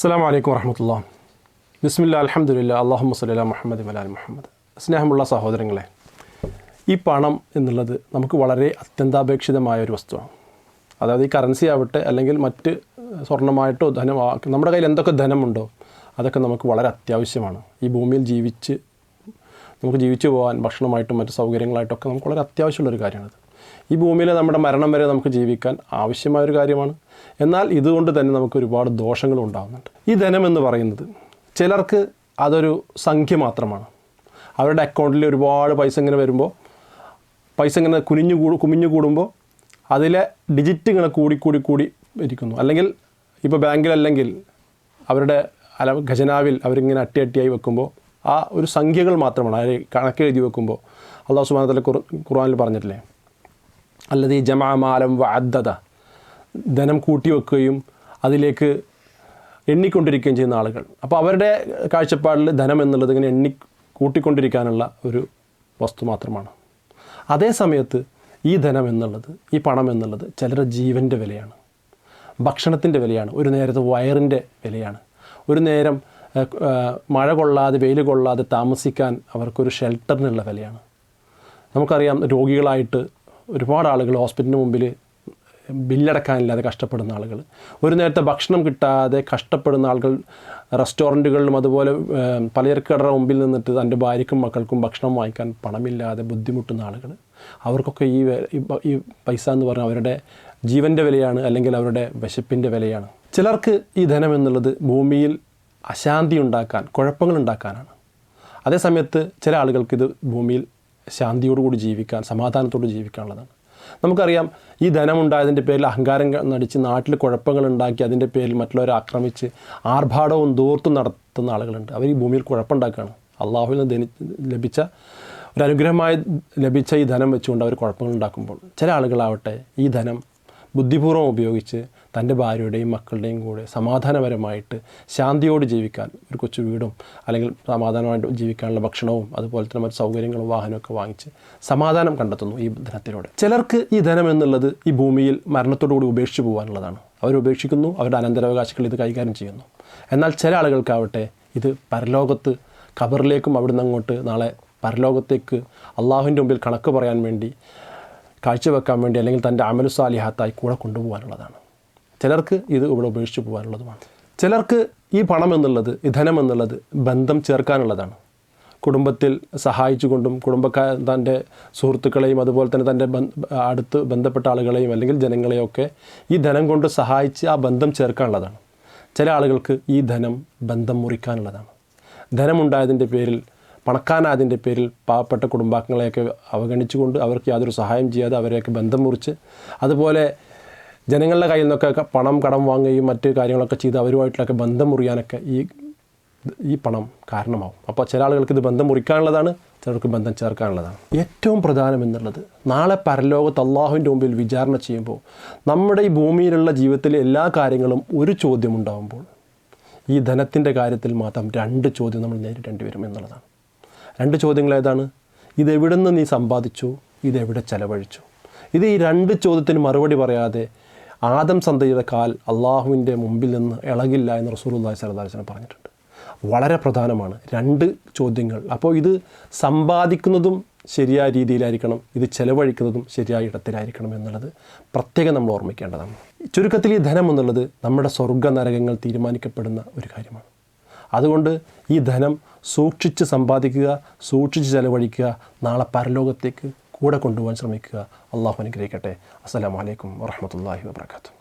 അസ്സാം വലൈക്കും വർഹമത്തുള്ള ബിസ്മില്ല അലഹമുല്ല അള്ളാഹു സല്ല മുഹമ്മദ് വലാൽ മുഹമ്മദ്. സ്നേഹമുള്ള സഹോദരങ്ങളെ ഈ പണം എന്നുള്ളത് നമുക്ക് വളരെ അത്യന്താപേക്ഷിതമായ ഒരു വസ്തുവാണ് അതായത് ഈ കറൻസി ആവട്ടെ അല്ലെങ്കിൽ മറ്റ് സ്വർണമായിട്ടോ ധനം നമ്മുടെ കയ്യിൽ എന്തൊക്കെ ധനമുണ്ടോ അതൊക്കെ നമുക്ക് വളരെ അത്യാവശ്യമാണ്. ഈ ഭൂമിയിൽ ജീവിച്ച് നമുക്ക് ജീവിച്ചു പോകാൻ ഭക്ഷണമായിട്ടും മറ്റ് സൗകര്യങ്ങളായിട്ടൊക്കെ നമുക്ക് വളരെ അത്യാവശ്യമുള്ളൊരു കാര്യമാണത്. ഈ ഭൂമിയിൽ നമ്മുടെ മരണം വരെ നമുക്ക് ജീവിക്കാൻ ആവശ്യമായ ഒരു കാര്യമാണ്. എന്നാൽ ഇതുകൊണ്ട് തന്നെ നമുക്ക് ഒരുപാട് ദോഷങ്ങൾ ഉണ്ടാകുന്നുണ്ട് ഈ ധനം എന്ന് പറയുന്നത് ചിലർക്ക് അതൊരു സംഖ്യ മാത്രമാണ്. അവരുടെ അക്കൗണ്ടിൽ ഒരുപാട് പൈസ ഇങ്ങനെ വരുമ്പോൾ പൈസ ഇങ്ങനെ കുനിഞ്ഞു കൂടു കുമിഞ്ഞു കൂടുമ്പോൾ അതിലെ ഡിജിറ്റ് ഇങ്ങനെ കൂടി കൂടി കൂടി ഇരിക്കുന്നു. അല്ലെങ്കിൽ ഇപ്പോൾ ബാങ്കിലല്ലെങ്കിൽ അവരുടെ അല ഖജനാവിൽ അവരിങ്ങനെ അട്ടി അട്ടിയായി വെക്കുമ്പോൾ ആ ഒരു സംഖ്യകൾ മാത്രമാണ്. അവർ കണക്കെഴുതി വെക്കുമ്പോൾ അള്ളാഹു സുബാനത്തല ഖുർആനിൽ പറഞ്ഞിട്ടില്ലേ? അല്ലത് ഈ ജമാമാലം വദ്ധത ധനം കൂട്ടി വെക്കുകയും അതിലേക്ക് എണ്ണിക്കൊണ്ടിരിക്കുകയും ചെയ്യുന്ന ആളുകൾ. അപ്പോൾ അവരുടെ കാഴ്ചപ്പാടിൽ ധനം എന്നുള്ളത് ഇങ്ങനെ എണ്ണി കൂട്ടിക്കൊണ്ടിരിക്കാനുള്ള ഒരു വസ്തു മാത്രമാണ്. അതേ സമയത്ത് ഈ ധനം എന്നുള്ളത് ഈ പണം എന്നുള്ളത് ചിലരുടെ ജീവന്റെ വിലയാണ്. ഭക്ഷണത്തിന്റെ വിലയാണ്. ഒരു നേരത്തെ വയറിന്റെ വിലയാണ്. ഒരു നേരം മഴ കൊള്ളാതെ വെയിൽ കൊള്ളാതെ താമസിക്കാൻ അവർക്കൊരു ഷെൽട്ടറിനുള്ള വിലയാണ്. നമുക്കറിയാം രോഗികളായിട്ട് ഒരുപാട് ആളുകൾ ഹോസ്പിറ്റലിന് മുമ്പിൽ ബില്ലടക്കാനില്ലാതെ കഷ്ടപ്പെടുന്ന ആളുകൾ. ഒരു നേരത്തെ ഭക്ഷണം കിട്ടാതെ കഷ്ടപ്പെടുന്ന ആളുകൾ റെസ്റ്റോറന്റുകളിലും അതുപോലെ പലചരക്ക് പലചരക്കടയുടെ മുമ്പിൽ നിന്നിട്ട് തന്റെ ഭാര്യയ്ക്കും മക്കൾക്കും ഭക്ഷണം വാങ്ങിക്കാൻ പണമില്ലാതെ ബുദ്ധിമുട്ടുന്ന ആളുകൾ. അവർക്കൊക്കെ ഈ ഈ പൈസ എന്ന് പറഞ്ഞാൽ അവരുടെ ജീവന്റെ വിലയാണ് അല്ലെങ്കിൽ അവരുടെ വിശപ്പിന്റെ വിലയാണ്. ചിലർക്ക് ഈ ധനം എന്നുള്ളത് ഭൂമിയിൽ അശാന്തി ഉണ്ടാക്കാൻ കുഴപ്പങ്ങൾ ഉണ്ടാക്കാനാണ്. അതേസമയത്ത് ചില ആളുകൾക്ക് ഇത് ഭൂമിയിൽ ശാന്തിയോടുകൂടി ജീവിക്കാൻ സമാധാനത്തോട് ജീവിക്കാനുള്ളതാണ്. നമുക്കറിയാം ഈ ധനമുണ്ടായതിന്റെ പേരിൽ അഹങ്കാരം നടിച്ച് നാട്ടിൽ കുഴപ്പങ്ങൾ ഉണ്ടാക്കി അതിന്റെ പേരിൽ മറ്റുള്ളവരെ ആക്രമിച്ച് ആർഭാടവും ദൂർത്തും നടത്തുന്ന ആളുകളുണ്ട്. അവർ ഈ ഭൂമിയിൽ കുഴപ്പമുണ്ടാക്കുകയാണ്. അള്ളാഹുവിൽ നിന്ന് ധനി ലഭിച്ച ഒരു അനുഗ്രഹമായി ലഭിച്ച ഈ ധനം വെച്ചുകൊണ്ട് അവർ കുഴപ്പങ്ങൾ ഉണ്ടാക്കുമ്പോൾ ചില ആളുകളാവട്ടെ ഈ ധനം ബുദ്ധിപൂർവം ഉപയോഗിച്ച് തന്റെ ഭാര്യയുടെയും മക്കളുടെയും കൂടെ സമാധാനപരമായിട്ട് ശാന്തിയോട് ജീവിക്കാൻ ഒരു കൊച്ചു വീടും അല്ലെങ്കിൽ സമാധാനമായിട്ട് ജീവിക്കാനുള്ള ഭക്ഷണവും അതുപോലെ തന്നെ മറ്റ് സൗകര്യങ്ങളും വാഹനമൊക്കെ വാങ്ങിച്ച് സമാധാനം കണ്ടെത്തുന്നു ഈ ധനത്തിലൂടെ ചിലർക്ക് ഈ ധനം എന്നുള്ളത് ഈ ഭൂമിയിൽ മരണത്തോടുകൂടി ഉപേക്ഷിച്ച് പോകാനുള്ളതാണ്. അവർ ഉപേക്ഷിക്കുന്നു അവരുടെ അനന്തരാവകാശികൾ ഇത് കൈകാര്യം ചെയ്യുന്നു. എന്നാൽ ചില ആളുകൾക്കാവട്ടെ ഇത് പരലോകത്ത് ഖബറിലേക്കും അവിടുന്ന് അങ്ങോട്ട് നാളെ പരലോകത്തേക്ക് അള്ളാഹുവിന്റെ മുമ്പിൽ കണക്ക് പറയാൻ വേണ്ടി കാഴ്ചവെക്കാൻ വേണ്ടി അല്ലെങ്കിൽ തന്റെ അമലു സാലിഹാത്തായി കൂടെ കൊണ്ടുപോകാനുള്ളതാണ്. ചിലർക്ക് ഇത് ഇവിടെ ഉപേക്ഷിച്ച് പോകാനുള്ളതുമാണ്. ചിലർക്ക് ഈ പണം എന്നുള്ളത് ഈ ധനം എന്നുള്ളത് ബന്ധം ചേർക്കാനുള്ളതാണ്. കുടുംബത്തിൽ സഹായിച്ചുകൊണ്ടും കുടുംബക്കാർ തന്റെ സുഹൃത്തുക്കളെയും അതുപോലെ തന്നെ തന്റെ അടുത്ത് ബന്ധപ്പെട്ട ആളുകളെയും അല്ലെങ്കിൽ ജനങ്ങളെയൊക്കെ ഈ ധനം കൊണ്ട് സഹായിച്ച് ആ ബന്ധം ചേർക്കാനുള്ളതാണ്. ചില ആളുകൾക്ക് ഈ ധനം ബന്ധം മുറിക്കാനുള്ളതാണ്. ധനമുണ്ടായതിന്റെ പേരിൽ പണക്കാനായതിന്റെ പേരിൽ പാവപ്പെട്ട കുടുംബാംഗങ്ങളെയൊക്കെ അവഗണിച്ചുകൊണ്ട് അവർക്ക് യാതൊരു സഹായം ചെയ്യാതെ അവരെയൊക്കെ ബന്ധം മുറിച്ച് അതുപോലെ ജനങ്ങളുടെ കയ്യിൽ നിന്നൊക്കെ പണം കടം വാങ്ങുകയും മറ്റ് കാര്യങ്ങളൊക്കെ ചെയ്ത് അവരുമായിട്ടുള്ളൊക്കെ ബന്ധം മുറിയാനൊക്കെ ഈ ഈ പണം കാരണമാവും. അപ്പോൾ ചില ആളുകൾക്ക് ഇത് ബന്ധം മുറിക്കാനുള്ളതാണ് ചിലർക്ക് ബന്ധം ചേർക്കാനുള്ളതാണ്. ഏറ്റവും പ്രധാനം എന്നുള്ളത് നാളെ പരലോകത്ത് അള്ളാഹുവിന്റെ മുമ്പിൽ വിചാരണ ചെയ്യുമ്പോൾ നമ്മുടെ ഈ ഭൂമിയിലുള്ള ജീവിതത്തിലെ എല്ലാ കാര്യങ്ങളും ഒരു ചോദ്യം ഉണ്ടാകുമ്പോൾ ഈ ധനത്തിന്റെ കാര്യത്തിൽ മാത്രം രണ്ട് ചോദ്യം നമ്മൾ നേരിടേണ്ടി വരും എന്നുള്ളതാണ്. രണ്ട് ചോദ്യങ്ങൾ ഏതാണ്? ഇതെവിടെ നിന്ന് നീ സമ്പാദിച്ചു? ഇതെവിടെ ചെലവഴിച്ചു? ഇത് ഈ രണ്ട് ചോദ്യത്തിന് മറുപടി പറയാതെ ആദം സന്തതിയുടെ കാൽ അള്ളാഹുവിന്റെ മുമ്പിൽ നിന്ന് ഇളകില്ല എന്ന് അലൈഹി വസല്ലം പറഞ്ഞിട്ടുണ്ട്. വളരെ പ്രധാനമാണ് രണ്ട് ചോദ്യങ്ങൾ. അപ്പോൾ ഇത് സമ്പാദിക്കുന്നതും ശരിയായ രീതിയിലായിരിക്കണം ഇത് ചെലവഴിക്കുന്നതും ശരിയായ ഇടത്തിലായിരിക്കണം എന്നുള്ളത് പ്രത്യേകം നമ്മൾ ഓർമ്മിക്കേണ്ടതാണ്. ചുരുക്കത്തിൽ ഈ ധനം എന്നുള്ളത് നമ്മുടെ സ്വർഗ നരകങ്ങൾ തീരുമാനിക്കപ്പെടുന്ന ഒരു കാര്യമാണ്. അതുകൊണ്ട് ഈ ധനം സൂക്ഷിച്ച് സമ്പാദിക്കുക സൂക്ഷിച്ച് ചെലവഴിക്കുക നാളെ പരലോകത്തേക്ക് കൂടെ കൊണ്ടുപോകാൻ ശ്രമിക്കുക. അള്ളാഹു അനുഗ്രഹിക്കട്ടെ. അസ്സലാമു അലൈക്കും വറഹ്മത്തുള്ളാഹി വബറകാതുഹു.